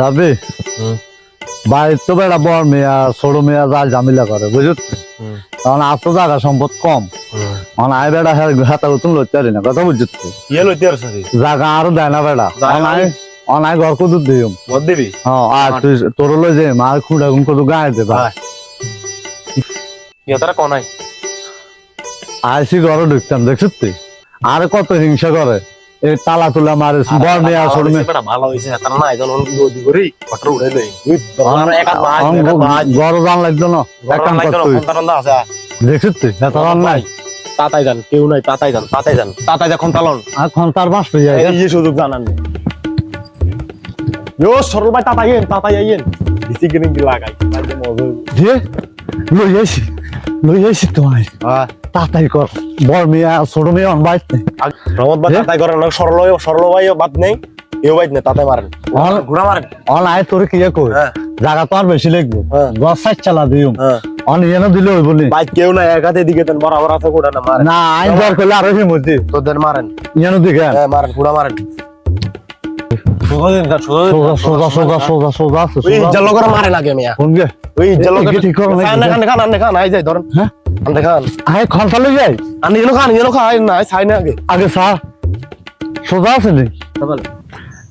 রাবি। বাড়ির তো বেড়া বড় মেয়া ছোট মেয়া যা ঝামেলা করে কারণ আর তো জায়গা সম্পদ কম। মানে আই বেড়া হাতা লইতে পারি না কথা ইয়ে জায়গা আরও দেয় না বেড়া অনাই ঘর দিম মদ দিবি। হ্যাঁ আর তুই তোর লই যে মার খুঁড়া গুন গায়ে। ইয়ে তারা কোনাই আইসি ঘরে ঢুকতাম দেখছিস তুই? আর কত হিংসা করে। তালা তুলা মারে মেয়া ছোট মেয়া ভালো হইছে তারা না করি লই জান লাগতো তুই আছে। দেখছিস তুই? এত নাই। তাতাই যান কেউ নাই তাতাই যান তাতাই যান। তাতাই যখন তালন আর খন্তার বাস যায়। এই যে সুযোগ জানান ইয়ো সরল ভাই তাতাই আইয়েন তাতাই আইয়েন। দিছি গিরিং লাগাই। লই আইসি লই আইসি তোমায় হ্যাঁ। তাতাই কর। বড় মেয়া ছোট মেয়া অন বাইত নেই রমত ভাই যে? তাতাই করেন না সরল সরল ভাই বাদ নেই কেউ বাইত নেই তাতাই মারেন। ঘুরা মারেন। অন আয় তোর কি কই? হ্যাঁ। জায়গা তো আর বেশি লাগবে। হ্যাঁ। দশ সাইড চালা দিও। হ্যাঁ। অন ইয়েনো দিলে হইব নি। ভাই কেউ না এক হাতে দিকে দেন বরাবর আছে গোটা না মারেন। না আইন দর করলে আরও হিমতি তো দেন মারেন। ইয়েনো দিকে। হ্যাঁ মারেন ঘুরা মারেন। ওই মারেন আগে মিয়া। ওই জালো ঠিক করো? খান খান খান খান আই যাই ধরেন। হ্যাঁ? আনে খান। আয় খন্তা লই যাই আনে এনো খান? এনো খান? না ছাই না আগে। আগে সা সোজা আছে নি?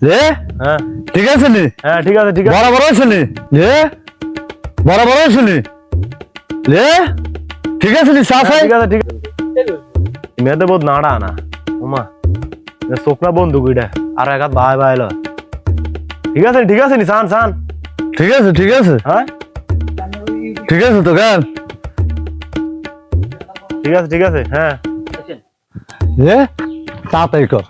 রে হ্যাঁ। ঠিক আছে নি? হ্যাঁ ঠিক আছে ঠিক আছে। বরাবর আছে নি? রে বরাবর আছে নি? রে ঠিক আছে নি সা সাই ঠিক আছে ঠিক আছে। মেয়েদের বহুত নাড়া না। ওমা চোখনা বন্ধু কইটা আর এক হাত ভাই ভাই ঠিক আছে ঠিক আছে নি সান সান ঠিক আছে ঠিক আছে। হ্যাঁ? ঠিক আছে তো কেন ঠিক আছে ঠিক আছে হ্যাঁ। রে তাড়াতাড়ি কর।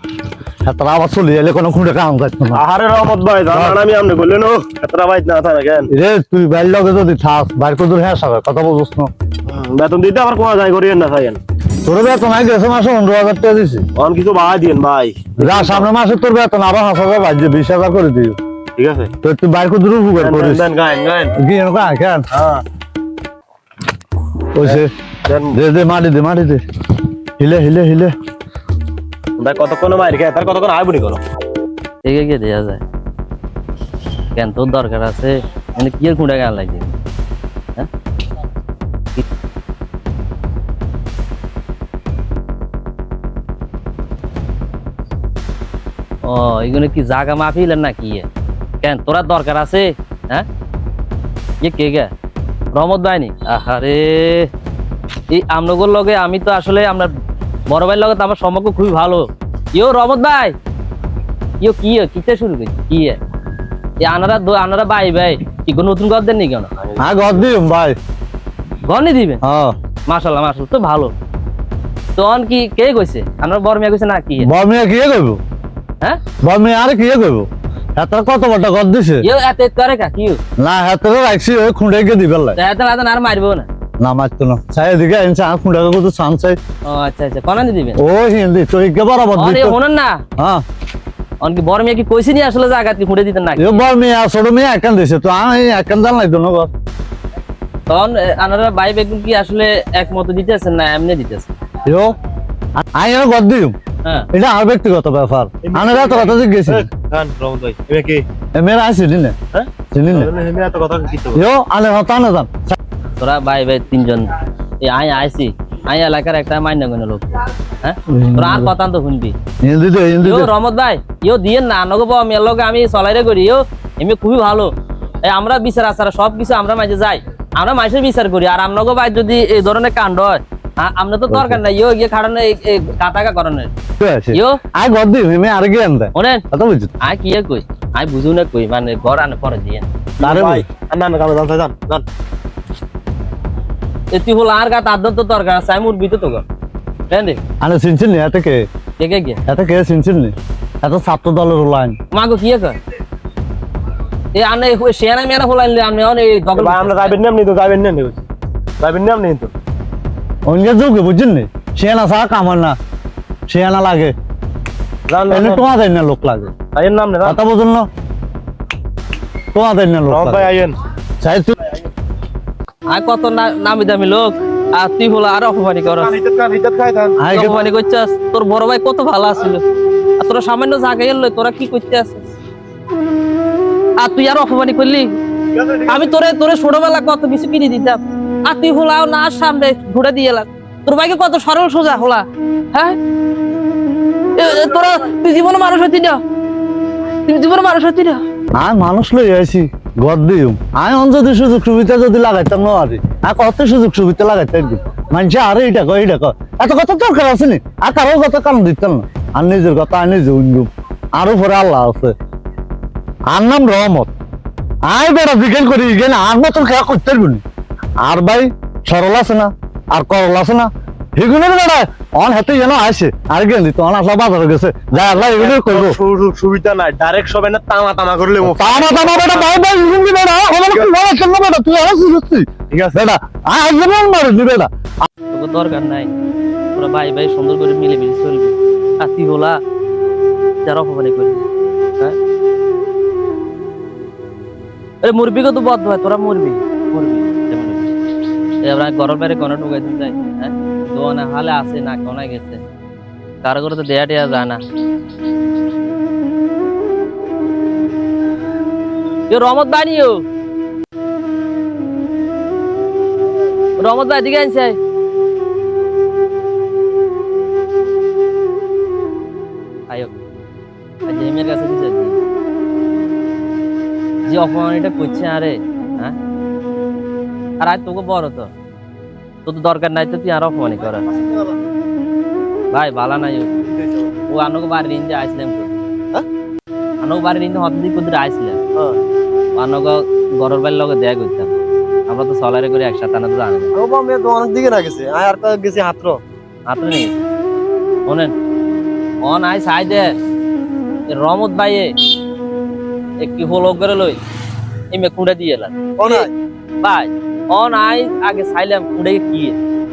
আবার চলে এলে কোনো খুঁড়ে কাম যাচ্ছে না। আহারে রহমত ভাই জানান আমি আপনি বললেন ও এতটা না থাকে কেন রে তুই বাইর লগে যদি থাক বাইর করে দূর হ্যাঁ কথা বলছিস না। বেতন দিতে আবার কোয়া যায় করিয়েন না চাইয়েন তোর বেতন আই গেছে মাসে পনেরো হাজার টাকা দিছি। অন কিছু দিয়েন ভাই। যা সামনে মাসে তোর বেতন আরও হাঁস হাজার বিশ হাজার করে দিও। ঠিক আছে। তো তুই বাইর করে দূর উপকার করিস। হ্যাঁ। দে দে মাটি দে মাটি দে। হিলে হিলে হিলে। ভাই কতক্ষণ মার খেয়ে তার কতক্ষণ আয় বুড়ি করো। এগে গিয়ে দেওয়া যায়। কেন তোর দরকার আছে? মানে কি এর কুঁড়া গান লাগে হ্যাঁ? ও এগুলো কি জাগা মাফিলেন না কি এ? কেন তোরা দরকার আছে? হ্যাঁ? ইয়ে কে গে রহমত বাইনি আহারে! এই আমনগর লগে আমি তো আসলে আমরা বড় ভাইয়ের লগে তো আমার সম্পর্ক খুবই ভালো। ইয়ো রহমত ভাই! ইয়ো কি? কিসে শুরু করছি কি এ? এই আনারা দো- আনারা বাই ভাই কি কোনো নতুন ঘর দেননি কেন? হ্যাঁ ঘর দিম ভাই। ঘর নি দিবেন? হ্যাঁ। তো ভালো। তখন কি কে কইছে? আপনার বড় মেয়ে কইছে না কি এ? বর মেয়ে কি করব হ্যাঁ? বর মেয়ে আর কি এত কত বড় ঘর দিছে? ইয়ো এত করে কা কি না হাতে রাখছি ওই খুঁড়ে গিয়ে দিবে লাই এত রাত আর মারবো না। না চাই এদিকে কত চাই ও আচ্ছা আচ্ছা। কোন দিবেন ও হিন্দি তো ইকে বরাবর আরে শুনুন না। হ্যাঁ। অন বড় মেয়ে কি কইছি আসলে জায়গা কি খুঁড়ে দিতেন না এ বর মেয়ে ছোট মেয়ে একান দিছে তো আমি একান জান নাই তো না তখন আনারা বাই বেগুন কি আসলে একমত দিতেছেন না এমনি দিতেছেন? ইয়ো আমি আর ঘর দিম। হ্যাঁ। এটা ব্যক্তিগত ব্যাপার। কথা জিজ্ঞেস ভাই এমে কি? হ্যাঁ? চিনি না? এমে এত কথা কি তো ইয়ো আলে হতা না জান। তোরা ভাই ভাই তিনজন। এই আই আইছি আই এলাকার একটা মাইনা গনে লোক। হ্যাঁ? তোরা আর কথা তো শুনবি। ইও দে রহমত ভাই ইও দিয়েন না নগো বাবা মেয়ের লগে আমি চলাইরে করি ইও এমনি খুবই ভালো। এই আমরা বিচার আচার সব কিছু আমরা মাঝে যাই। আমরা মাঝে বিচার করি। আর আমনগো ভাই যদি এই ধরনের কাণ্ড হয় আমরা তো দরকার নাই। ইও গিয়ে খাড়ানো এই কাটাকা করানোর ইও আই ঘর দিম আমি আর কি আনতে। শোনেন কথা বুঝছি আই কি কই? আই বুঝু না কই মানে ঘর আনে পরে দিয়ে তারে ভাই না না কামে জান জান জান এতি হল আর গা তার তো দরকার আছে আমি উঠবি তো তো ঘর কেন রে আনে চিনছেন নি? এত কে? কে কে গে এত কে চিনছেন নি? এত ছাত্র দলের লাইন মাগো কি কয়? এ আনে শেয়ানা মেয়ানা হলাইলে আমি অনে দখল ভাই আমরা যাবেন না আপনি তো যাবেন না নি যাবেন না আপনি তো অন্য যুগে বুঝছেন নি? শিয়ানা ছাড়া কামার না। শিয়ানা লাগে। জান এমনি টোয়া দেয় না লোক লাগে। আইয়েন নাম না কথা বুঝুন না? টোয়া দেয় না লোক ভাই লাগে। আইয়েন। চাই তুই আর কত না- নামি দামি লোক। আর তুই হলো আর অপমানি কর অপমানি করছিস? তোর বড় ভাই কত ভালো আছিল। আর তোরা সামান্য জায়গায় এলো তোরা কি করতে আসিস আর তুই আর অপমানি করলি। আমি তোরে তোরে ছোটবেলা কত কিছু কিনে দিতাম। আর তুই হোলাও না সামনে ঘুরে দিয়ে এলাম। তোর ভাইকে কত সরল সোজা হোলা। হ্যাঁ? তোরা তুই জীবনে মানুষ হতি না। তুই জীবনে মানুষ হতি না। আমি মানুষ লই আইছি। ঘর দিও আমি যদি সুযোগ সুবিধা যদি লাগাইতাম না আরে। আর কত সুযোগ সুবিধা লাগাইতাম মানুষে আরে এইটা কয় এইটা কয়। এত কথা দরকার আছে নি? আর কারও কথা কারণ দিতাম না। আর নিজের কথা আর নিজে উনগুম আর উপরে আল্লাহ আছে। আর নাম রহমত। আয় বেড়া বিজ্ঞান করি গেলে আর মতন খেয়া করতে পারবি। আর ভাই, সরল আছে না? আর করল আছে না? এগুলোর বেড়া অন হাতে যেন আসে আর গেলি তো অন আসলা বাজারে গেছে। যা আল্লাহ এগুলো করব। সুযোগ সুবিধা নাই ডাইরেক্ট সবে না তামা তামা করলে তামা তামা বেটা ভাই ভাই ইগুন বেটা? আমার কি বড় কেন বেটা তুই আর সুরস্তি ঠিক আছে। বেটা আজ যেমন মারে বেটা। তোকে দরকার নাই। তোরা ভাই ভাই সুন্দর করে মিলে মিলে চলবি। আর তুই হোলা যারা অপমানি করবি। হ্যাঁ? আরে মুরবিকে তো বদ্ধ হয়? তোরা মরবি। মরবি। এবার আমি গরম বাইরে কোনো ঢুকাই দিন যাই হ্যাঁ? দোয়ানা হালে আছে না কোনায় গেছে? কারও করে তো দেয়া টেয়া যায় না। রমত বানিও রমত ভাই দিকে আনছে জেমের কাছে যে অপমান এটা করছে আরে হ্যাঁ? আর আজ তোকে বড় তো। তোর তো দরকার নাই তো তুই আর অপমানি করার ভাই বালা নাই ও। আনকে বাড়ির ইন্দে আইছিলাম তো। হ্যাঁ? আনকে ইন্দে হত দিক কোথায় আইছিলাম হ্যাঁ। আনকে গরর বাড়ির লগে দেয়া করতাম। আমরা তো সলারে করে একসাথে আনা তো জানি না ও বাবা তো অনেক দিকে না গেছে। আয় আর কয়েক গেছে হাতর। আপনি নেই। শোনেন অন আই সাই দে। এ রমত ভাইয়ে একটি হলো করে লই? এমে কুড়ে দিয়ে এলাম। ও ভাই অন আই আগে চাইলাম কুড়ে কি?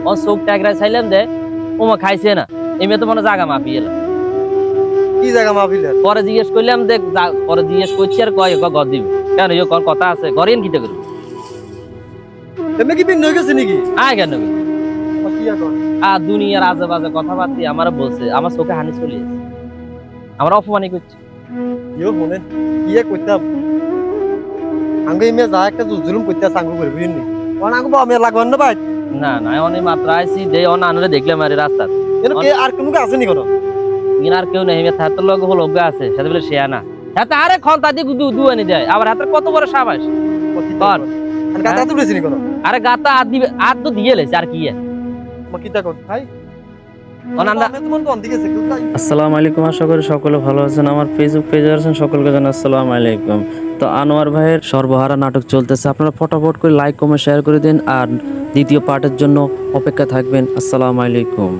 অন চোখ টাকরা চাইলাম দে ওমা খাইছে না। এমে তো মনে জাগা মাপি এলাম কি জায়গা মাহফিলের পরে জিজ্ঞেস করলাম দেখ পরে জিজ্ঞেস করছি আর কয় ক ঘর দিবি। কেন ইয়ে কোন কথা আছে? ঘরেন কিতে করবি? এমনি কি বিন হয়ে গেছে নাকি? আয় কেন কি আর দুনিয়ার আজে বাজে কথা কথাবার্তি আমার বলছে আমার চোখে হানি চলে আমার অপমানই করছে। ইও মনে কি এক কইতাম আঙ্গ ইমে যা একটা জুজুলুম কইতা সাঙ্গ করে বুঝিনি কোন লাগবেন না ভাই না না অনেক মাত্রা আইসি দে অন আনরে দেখলে মারি রাস্তা এর কে আর কোনো আছে নি কোনো? ইনার কেউ নেই থাকতে লোক হলো অজ্ঞা আছে সাথে বলে শেয়া না। হাতে আরে খলতা দিয়ে দু দু আনি দেয়। আবার হাতে কত বড় সাবাস? আর গাতা তো বেশি নি কোনো? আরে গাতা আদ দিবে আদ তো দিয়ে লেছে আর কি মা কিতা কর? ভাই অনান্দা আমি তোমার তো অন্দিকে আছে কেউ তাই আসসালামু আলাইকুম আশা করি সকলে ভালো আছেন। আমার ফেসবুক পেজে আছেন সকলকে জানাই আসসালামু আলাইকুম। তো আনোয়ার ভাইয়ের সর্বহারা নাটক চলতেছে। আপনারা ফটাফট করে লাইক কমেন্ট শেয়ার করে দিন। আর দ্বিতীয় পার্টের জন্য অপেক্ষা থাকবেন। আসসালামু আলাইকুম।